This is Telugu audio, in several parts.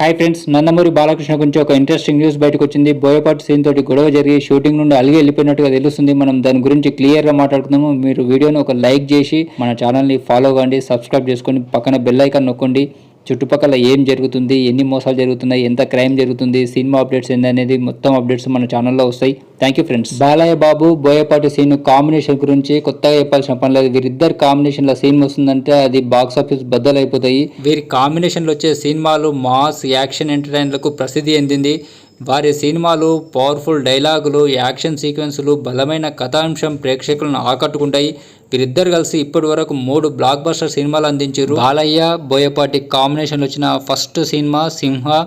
హాయ్ ఫ్రెండ్స్ నందమూరి బాలకృష్ణ గురించి ఒక ఇంట్రెస్టింగ్ న్యూస్ బయటకు వచ్చింది. బోయపాటి సీన్ తోటి గొడవ జరిగి షూటింగ్ నుండి అలిగి వెళ్ళిపోయినట్టుగా తెలుస్తుంది. మనం దాని గురించి క్లియర్గా మాట్లాడుకుందాము. మీరు వీడియోని ఒక లైక్ చేసి మన ఛానల్ని ఫాలో కాండి సబ్స్క్రైబ్ చేసుకొని పక్కన బెల్ ఐకాన్ నొక్కండి. చుట్టుపక్కల ఏం జరుగుతుంది ఎన్ని మోసాలు జరుగుతున్నాయి ఎంత క్రైమ్ జరుగుతుంది సినిమా అప్డేట్స్ ఏంది అనేది మొత్తం అప్డేట్స్ మన ఛానల్లో వస్తాయి. Thank you friends Balayya Babu Boyapati scene combination గురించి కొత్తగా చెప్పాల్సిన పని లేదు. వీరిద్దరు కాంబినేషన్లో సీన్ వస్తుందంటే అది బాక్స్ ఆఫీస్ బద్దలైపోతాయి. వీరి కాంబినేషన్లో వచ్చే సినిమాలు మాస్ యాక్షన్ ఎంటర్టైన్లకు ప్రసిద్ధి చెందింది. వారి సినిమాలు పవర్ఫుల్ డైలాగులు యాక్షన్ సీక్వెన్సులు బలమైన కథాంశం ప్రేక్షకులను ఆకట్టుకుంటాయి. వీరిద్దరు కలిసి ఇప్పటి వరకు మూడు బ్లాక్ బస్టర్ సినిమాలు అందించారు. బాలయ్య బోయపాటి కాంబినేషన్ వచ్చిన ఫస్ట్ సినిమా సింహ.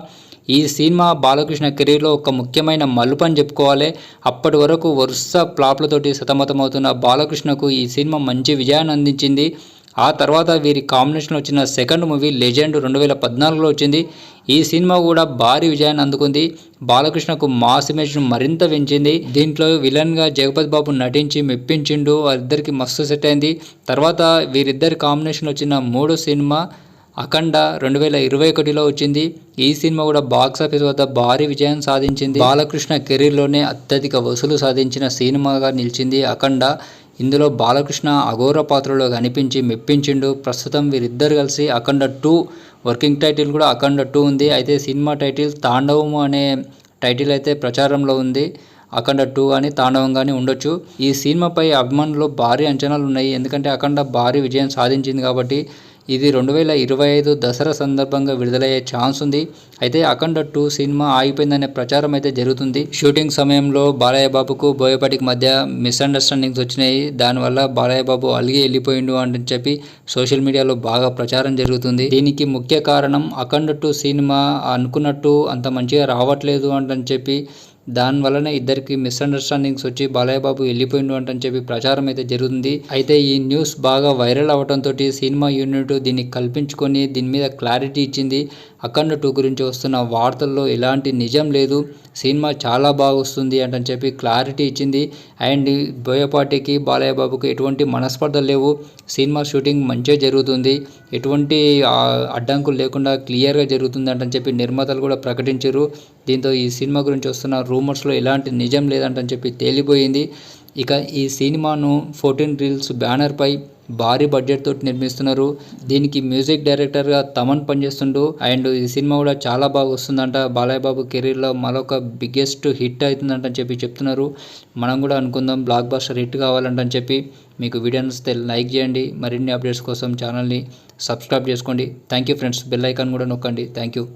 ఈ సినిమా బాలకృష్ణ కెరీర్లో ఒక ముఖ్యమైన మలుపు అని చెప్పుకోవాలి. అప్పటి వరకు వరుస ప్లాప్లతోటి సతమతమవుతున్న బాలకృష్ణకు ఈ సినిమా మంచి విజయాన్ని అందించింది. ఆ తర్వాత వీరి కాంబినేషన్లో వచ్చిన సెకండ్ మూవీ లెజెండ్ రెండు వేల పద్నాలుగులో వచ్చింది. ఈ సినిమా కూడా భారీ విజయాన్ని అందుకుంది. బాలకృష్ణకు మాస్ ఇమేజ్ను మరింత పెంచింది. దీంట్లో విలన్గా జగపతి బాబు నటించి మెప్పించిండు. వారిద్దరికి మస్తు సెట్ అయింది. తర్వాత వీరిద్దరి కాంబినేషన్ వచ్చిన మూడో సినిమా అఖండ రెండు వేల ఇరవై ఒకటిలో వచ్చింది. ఈ సినిమా కూడా బాక్స్ ఆఫీస్ వద్ద భారీ విజయం సాధించింది. బాలకృష్ణ కెరీర్లోనే అత్యధిక వసూలు సాధించిన సినిమాగా నిలిచింది అఖండ. ఇందులో బాలకృష్ణ అఘోర పాత్రలో కనిపించి మెప్పించిండు. ప్రస్తుతం వీరిద్దరు కలిసి అఖండ టూ వర్కింగ్ టైటిల్ కూడా అఖండ టూ ఉంది. అయితే సినిమా టైటిల్ తాండవము అనే టైటిల్ అయితే ప్రచారంలో ఉంది. అఖండ టూ కానీ తాండవం కానీ ఉండొచ్చు. ఈ సినిమాపై అభిమానులు భారీ అంచనాలు ఉన్నాయి ఎందుకంటే అఖండ భారీ విజయం సాధించింది కాబట్టి ఇది రెండు వేల ఇరవై ఐదు దసరా సందర్భంగా విడుదలయ్యే ఛాన్స్ ఉంది. అయితే అఖండ టూ సినిమా ఆగిపోయిందనే ప్రచారం అయితే జరుగుతుంది. షూటింగ్ సమయంలో బాలయ్య బాబుకు బోయపాటికి మధ్య మిస్అండర్స్టాండింగ్స్ వచ్చినాయి. దానివల్ల బాలయ్య బాబు అలిగి వెళ్ళిపోయిండు అని చెప్పి సోషల్ మీడియాలో బాగా ప్రచారం జరుగుతుంది. దీనికి ముఖ్య కారణం అఖండ టూ సినిమా అనుకున్నట్టు అంత మంచిగా రావట్లేదు అంటని చెప్పి దానివల్లనే ఇద్దరికి మిస్అండర్స్టాండింగ్స్ వచ్చి బాలయ్య బాబు వెళ్ళిపోయిండు అంటని చెప్పి ప్రచారం అయితే జరుగుతుంది. అయితే ఈ న్యూస్ బాగా వైరల్ అవడంతో సినిమా యూనిట్ దీన్ని కల్పించుకొని దీని మీద క్లారిటీ ఇచ్చింది అఖండ టూ గురించి వస్తున్న వార్తల్లో ఎలాంటి నిజం లేదు సినిమా చాలా బాగా వస్తుంది అంటని చెప్పి క్లారిటీ ఇచ్చింది. అండ్ బోయపాటికి బాలయ్య బాబుకి ఎటువంటి మనస్పర్ధలు లేవు. సినిమా షూటింగ్ మంచిగా జరుగుతుంది. ఎటువంటి అడ్డంకులు లేకుండా క్లియర్గా జరుగుతుంది అంటని చెప్పి నిర్మాతలు కూడా ప్రకటించారు. దీంతో ఈ సినిమా గురించి వస్తున్న రూమర్స్లో ఎలాంటి నిజం లేదంటని చెప్పి తేలిపోయింది. ఇక ఈ సినిమాను ఫోర్టీన్ రీల్స్ బ్యానర్పై భారీ బడ్జెట్ తోటి నిర్మిస్తున్నారు. దీనికి మ్యూజిక్ డైరెక్టర్గా తమన్ పనిచేస్తుండు. అండ్ ఈ సినిమా కూడా చాలా బాగా వస్తుందంట. బాలయ్య బాబు కెరీర్లో మరొక బిగ్గెస్ట్ హిట్ అవుతుందంట అని చెప్పి చెప్తున్నారు. మనం కూడా అనుకుందాం బ్లాక్ బస్టర్ హిట్ కావాలంటని చెప్పి. మీకు వీడియో నచ్చితే లైక్ చేయండి. మరిన్ని అప్డేట్స్ కోసం ఛానల్ని సబ్స్క్రైబ్ చేసుకోండి. Thank you friends bell icon కూడా నొక్కండి. Thank you